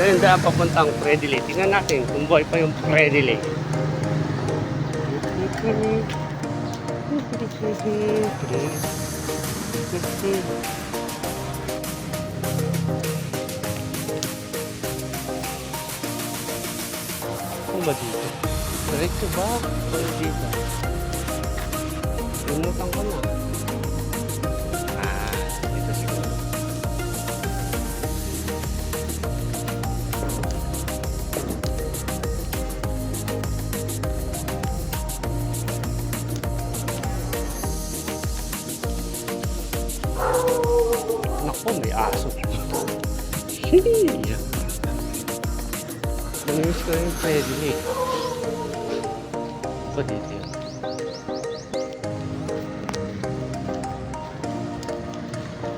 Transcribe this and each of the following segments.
Ito yung daan papuntang Predile. Tingnan natin kung buhay pa yung Predile. Ano ba dito? Diretso ba? O dito? Pinutan ko na. Naku, may aso. Namiss ko yung pwede eh. Pa dito yun.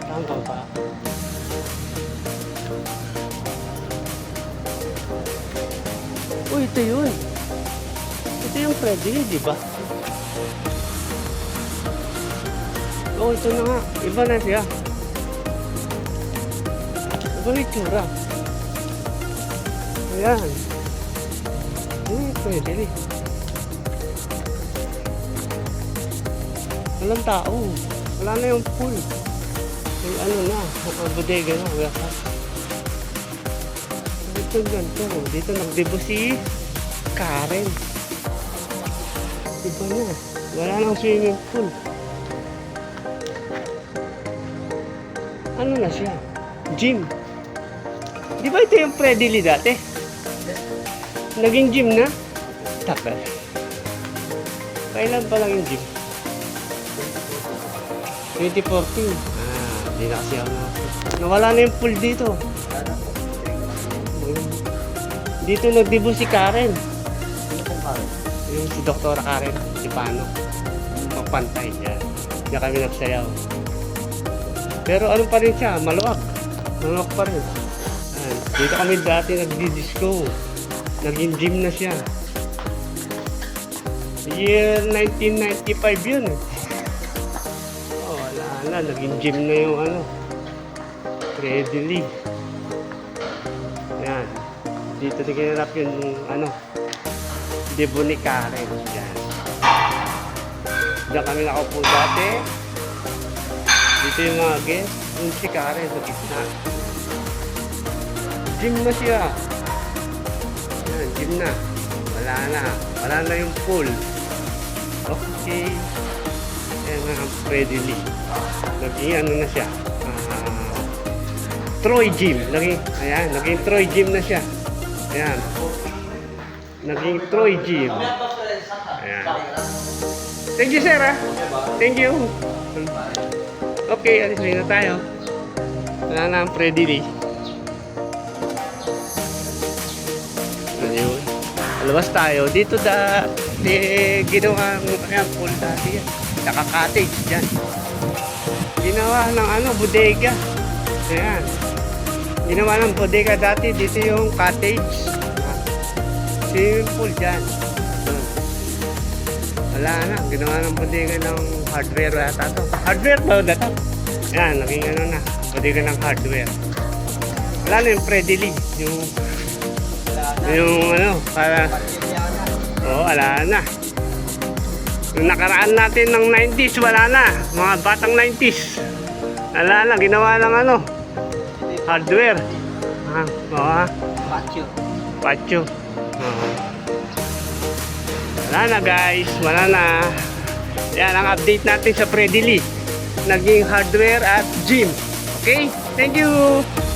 Tama ba? Uy, ito yun. Ito yung pwede, di ba? Oo, ito na nga. Iba na siya. Iba na yung tsura. Ayan. Uy, pwede rin. Walang tao. Wala na yung pool. May ano na, bodega na, warehouse. Dito ganito. Dito nagdebo si Karen. Iba na. Wala nang swimming pool. Ano na siya? Gym. Di ba ito yung Predili dati? Naging gym na? Takal. Kailan pa lang yung gym? 2014. Ah, di na kasi ako na. Nawala na yung pool dito. Dito nagdibo si Karen. Yung si Dr. Karen, si Pano. Pagpantay yan. Diyan kami nagsayaw. Pero ano pa rin siya, maluwag. Maluwag pa rin. Dito kami dati nagdi-disco. Naging gym na siya. Year 1995 yun eh. Oh, wala na. Naging gym na yung ano. Readily. Yan. Dito na kinarap yung ano. Debo ni Karen. Yan. Diyan kami nakaupo dati. Dito yung mga guest. Yung si Karen sa gitna. Gym na siya. Yan, gym na. Wala na. Wala na yung pool. Okay. Ayan na ang readily. Naging ano na siya. ah, Troy Gym. Naging, ayan, naging Troy Gym na siya. Ayan. Naging Troy Gym. Ayan. Thank you, sir. ah. Thank you. Okay, alis na tayo. Wala na ang readily. Ayun. Labas tayo. Dito da, di, ginawa ng ayan, pool dati yan. Saka cottage dyan. Ginawa ng ano, bodega. Ayan. Ginawa ng bodega dati. Dito yung cottage. Swimming pool dyan. Wala na. Ginawa ng bodega ng hardware yata to. Hardware ba na to? Yan, naging ano na. Bodega ng hardware. Wala na yung Predili. Yung yung ano, para... Oo, wala na. Yung nakaraan natin ng 90s, wala na. Mga batang 90s. Wala na, ginawa ng ano, hardware. Ah, oo, ah. Patio. Pacho. Oo. Wala na guys, wala na. Yan ang update natin sa Predili. Naging hardware at gym. Okay? Thank you!